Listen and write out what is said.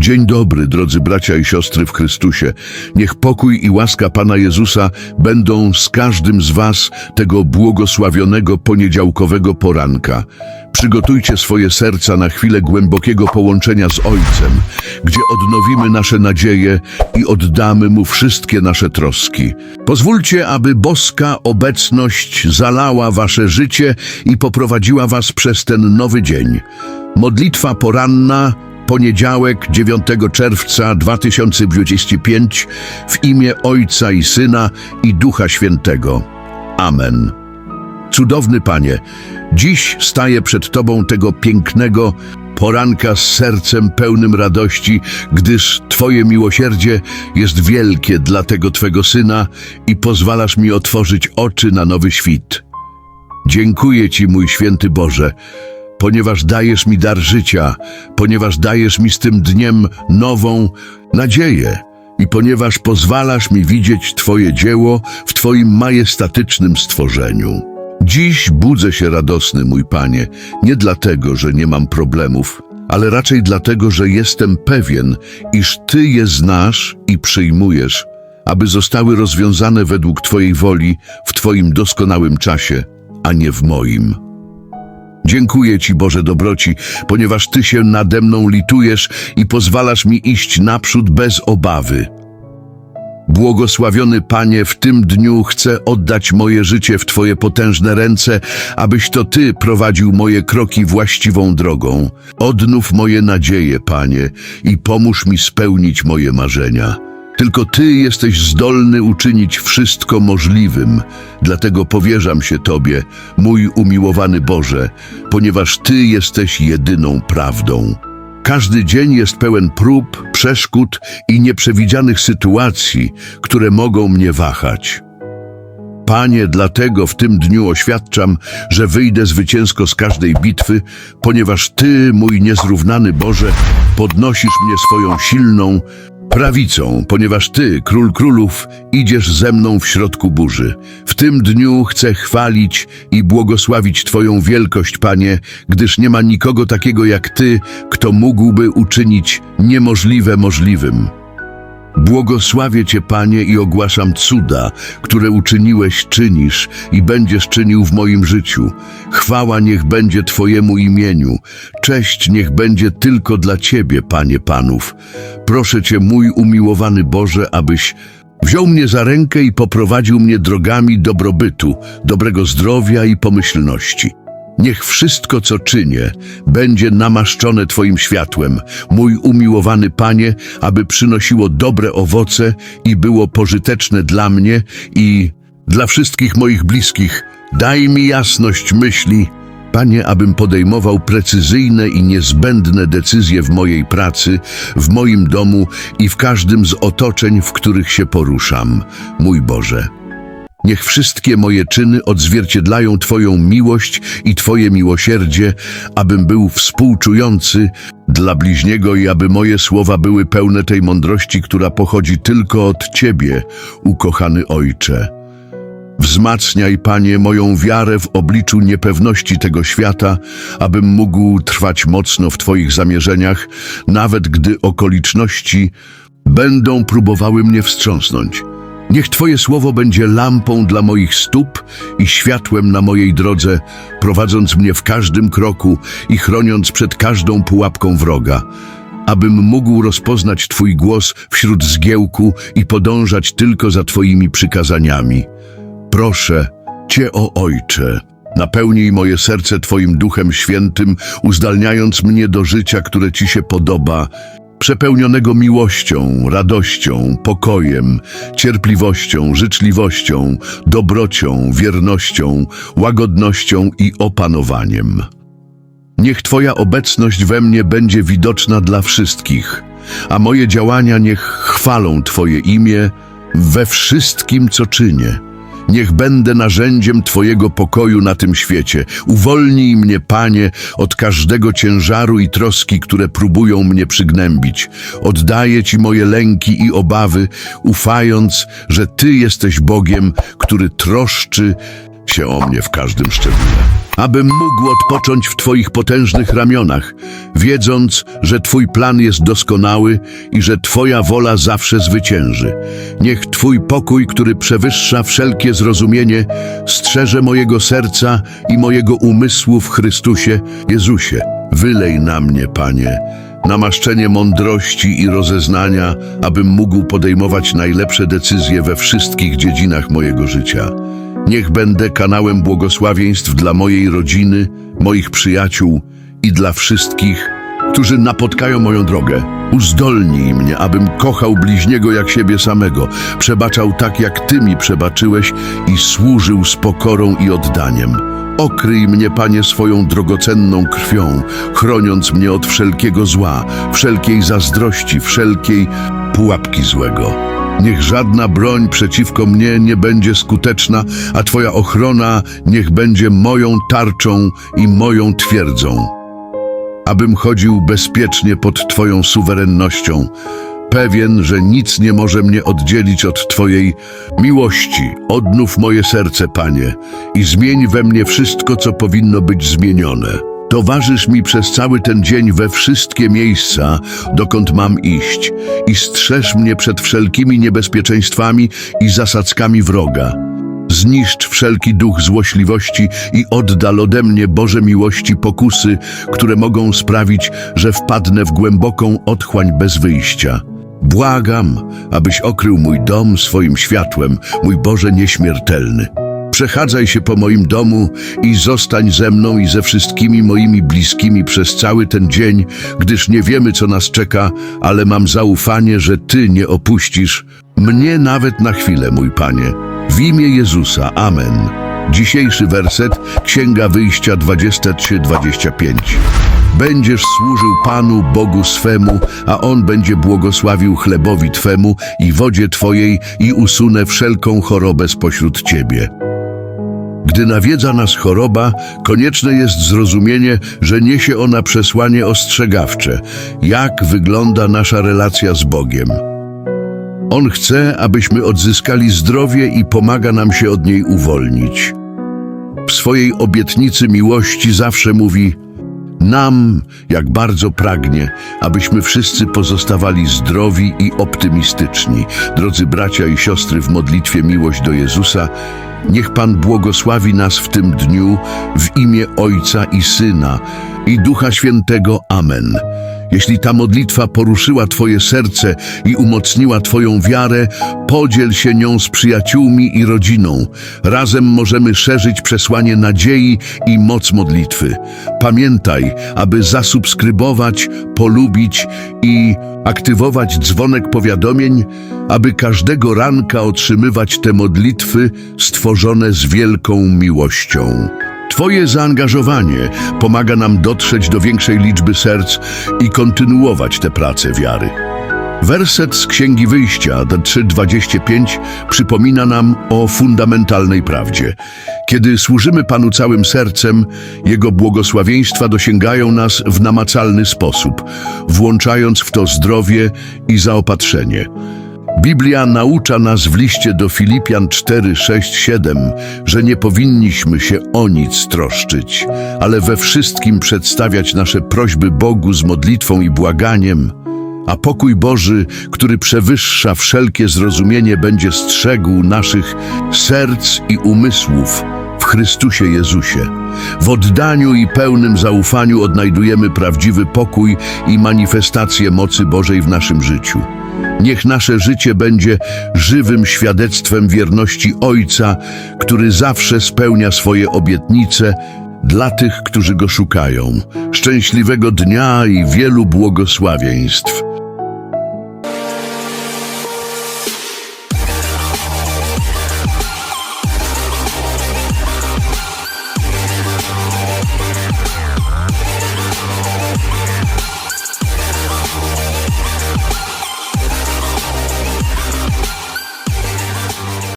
Dzień dobry, drodzy bracia i siostry w Chrystusie. Niech pokój i łaska Pana Jezusa będą z każdym z Was tego błogosławionego poniedziałkowego poranka. Przygotujcie swoje serca na chwilę głębokiego połączenia z Ojcem, gdzie odnowimy nasze nadzieje i oddamy Mu wszystkie nasze troski. Pozwólcie, aby boska obecność zalała Wasze życie i poprowadziła Was przez ten nowy dzień. Modlitwa poranna poniedziałek 9 czerwca 2025 w imię Ojca i Syna i Ducha Świętego. Amen. Cudowny Panie, dziś staję przed Tobą tego pięknego poranka z sercem pełnym radości, gdyż Twoje miłosierdzie jest wielkie dla tego Twego Syna i pozwalasz mi otworzyć oczy na nowy świt. Dziękuję Ci, mój święty Boże, ponieważ dajesz mi dar życia, ponieważ dajesz mi z tym dniem nową nadzieję i ponieważ pozwalasz mi widzieć Twoje dzieło w Twoim majestatycznym stworzeniu. Dziś budzę się radosny, mój Panie, nie dlatego, że nie mam problemów, ale raczej dlatego, że jestem pewien, iż Ty je znasz i przyjmujesz, aby zostały rozwiązane według Twojej woli w Twoim doskonałym czasie, a nie w moim. Dziękuję Ci, Boże dobroci, ponieważ Ty się nade mną litujesz i pozwalasz mi iść naprzód bez obawy. Błogosławiony Panie, w tym dniu chcę oddać moje życie w Twoje potężne ręce, abyś to Ty prowadził moje kroki właściwą drogą. Odnów moje nadzieje, Panie, i pomóż mi spełnić moje marzenia. Tylko Ty jesteś zdolny uczynić wszystko możliwym, dlatego powierzam się Tobie, mój umiłowany Boże, ponieważ Ty jesteś jedyną prawdą. Każdy dzień jest pełen prób, przeszkód i nieprzewidzianych sytuacji, które mogą mnie wahać. Panie, dlatego w tym dniu oświadczam, że wyjdę zwycięsko z każdej bitwy, ponieważ Ty, mój niezrównany Boże, podnosisz mnie swoją silną prawicą, ponieważ Ty, Król Królów, idziesz ze mną w środku burzy. W tym dniu chcę chwalić i błogosławić Twoją wielkość, Panie, gdyż nie ma nikogo takiego jak Ty, kto mógłby uczynić niemożliwe możliwym. Błogosławię Cię, Panie, i ogłaszam cuda, które uczyniłeś, czynisz i będziesz czynił w moim życiu. Chwała niech będzie Twojemu imieniu. Cześć niech będzie tylko dla Ciebie, Panie Panów. Proszę Cię, mój umiłowany Boże, abyś wziął mnie za rękę i poprowadził mnie drogami dobrobytu, dobrego zdrowia i pomyślności. Niech wszystko, co czynię, będzie namaszczone Twoim światłem, mój umiłowany Panie, aby przynosiło dobre owoce i było pożyteczne dla mnie i dla wszystkich moich bliskich. Daj mi jasność myśli, Panie, abym podejmował precyzyjne i niezbędne decyzje w mojej pracy, w moim domu i w każdym z otoczeń, w których się poruszam. Mój Boże. Niech wszystkie moje czyny odzwierciedlają Twoją miłość i Twoje miłosierdzie, abym był współczujący dla bliźniego i aby moje słowa były pełne tej mądrości, która pochodzi tylko od Ciebie, ukochany Ojcze. Wzmacniaj, Panie, moją wiarę w obliczu niepewności tego świata, abym mógł trwać mocno w Twoich zamierzeniach, nawet gdy okoliczności będą próbowały mnie wstrząsnąć. Niech Twoje słowo będzie lampą dla moich stóp i światłem na mojej drodze, prowadząc mnie w każdym kroku i chroniąc przed każdą pułapką wroga. Abym mógł rozpoznać Twój głos wśród zgiełku i podążać tylko za Twoimi przykazaniami. Proszę Cię, o Ojcze, napełnij moje serce Twoim Duchem Świętym, uzdalniając mnie do życia, które Ci się podoba, przepełnionego miłością, radością, pokojem, cierpliwością, życzliwością, dobrocią, wiernością, łagodnością i opanowaniem. Niech Twoja obecność we mnie będzie widoczna dla wszystkich, a moje działania niech chwalą Twoje imię we wszystkim, co czynię. Niech będę narzędziem Twojego pokoju na tym świecie. Uwolnij mnie, Panie, od każdego ciężaru i troski, które próbują mnie przygnębić. Oddaję Ci moje lęki i obawy, ufając, że Ty jesteś Bogiem, który troszczy się o mnie w każdym szczególe. Abym mógł odpocząć w Twoich potężnych ramionach, wiedząc, że Twój plan jest doskonały i że Twoja wola zawsze zwycięży. Niech Twój pokój, który przewyższa wszelkie zrozumienie, strzeże mojego serca i mojego umysłu w Chrystusie Jezusie. Wylej na mnie, Panie, namaszczenie mądrości i rozeznania, abym mógł podejmować najlepsze decyzje we wszystkich dziedzinach mojego życia. Niech będę kanałem błogosławieństw dla mojej rodziny, moich przyjaciół i dla wszystkich, którzy napotkają moją drogę. Uzdolnij mnie, abym kochał bliźniego jak siebie samego, przebaczał tak, jak Ty mi przebaczyłeś i służył z pokorą i oddaniem. Okryj mnie, Panie, swoją drogocenną krwią, chroniąc mnie od wszelkiego zła, wszelkiej zazdrości, wszelkiej pułapki złego. Niech żadna broń przeciwko mnie nie będzie skuteczna, a Twoja ochrona niech będzie moją tarczą i moją twierdzą. Abym chodził bezpiecznie pod Twoją suwerennością, pewien, że nic nie może mnie oddzielić od Twojej miłości. Odnów moje serce, Panie, i zmień we mnie wszystko, co powinno być zmienione. Towarzysz mi przez cały ten dzień we wszystkie miejsca, dokąd mam iść, i strzeż mnie przed wszelkimi niebezpieczeństwami i zasadzkami wroga. Zniszcz wszelki duch złośliwości i oddal ode mnie Boże miłości pokusy, które mogą sprawić, że wpadnę w głęboką otchłań bez wyjścia. Błagam, abyś okrył mój dom swoim światłem, mój Boże nieśmiertelny. Przechadzaj się po moim domu i zostań ze mną i ze wszystkimi moimi bliskimi przez cały ten dzień, gdyż nie wiemy, co nas czeka, ale mam zaufanie, że Ty nie opuścisz mnie nawet na chwilę, mój Panie. W imię Jezusa. Amen. Dzisiejszy werset, Księga Wyjścia 23-25. Będziesz służył Panu Bogu swemu, a On będzie błogosławił chlebowi Twemu i wodzie Twojej i usunę wszelką chorobę spośród Ciebie. Gdy nawiedza nas choroba, konieczne jest zrozumienie, że niesie ona przesłanie ostrzegawcze, jak wygląda nasza relacja z Bogiem. On chce, abyśmy odzyskali zdrowie i pomaga nam się od niej uwolnić. W swojej obietnicy miłości zawsze mówi: Nam, jak bardzo pragnie, abyśmy wszyscy pozostawali zdrowi i optymistyczni. Drodzy bracia i siostry, w modlitwie miłość do Jezusa, niech Pan błogosławi nas w tym dniu w imię Ojca i Syna i Ducha Świętego. Amen. Jeśli ta modlitwa poruszyła Twoje serce i umocniła Twoją wiarę, podziel się nią z przyjaciółmi i rodziną. Razem możemy szerzyć przesłanie nadziei i moc modlitwy. Pamiętaj, aby zasubskrybować, polubić i aktywować dzwonek powiadomień, aby każdego ranka otrzymywać te modlitwy stworzone z wielką miłością. Twoje zaangażowanie pomaga nam dotrzeć do większej liczby serc i kontynuować tę pracę wiary. Werset z Księgi Wyjścia 3:25 przypomina nam o fundamentalnej prawdzie. Kiedy służymy Panu całym sercem, Jego błogosławieństwa dosięgają nas w namacalny sposób, włączając w to zdrowie i zaopatrzenie. Biblia naucza nas w liście do Filipian 4, 6, 7, że nie powinniśmy się o nic troszczyć, ale we wszystkim przedstawiać nasze prośby Bogu z modlitwą i błaganiem, a pokój Boży, który przewyższa wszelkie zrozumienie, będzie strzegł naszych serc i umysłów w Chrystusie Jezusie. W oddaniu i pełnym zaufaniu odnajdujemy prawdziwy pokój i manifestację mocy Bożej w naszym życiu. Niech nasze życie będzie żywym świadectwem wierności Ojca, który zawsze spełnia swoje obietnice dla tych, którzy Go szukają. Szczęśliwego dnia i wielu błogosławieństw.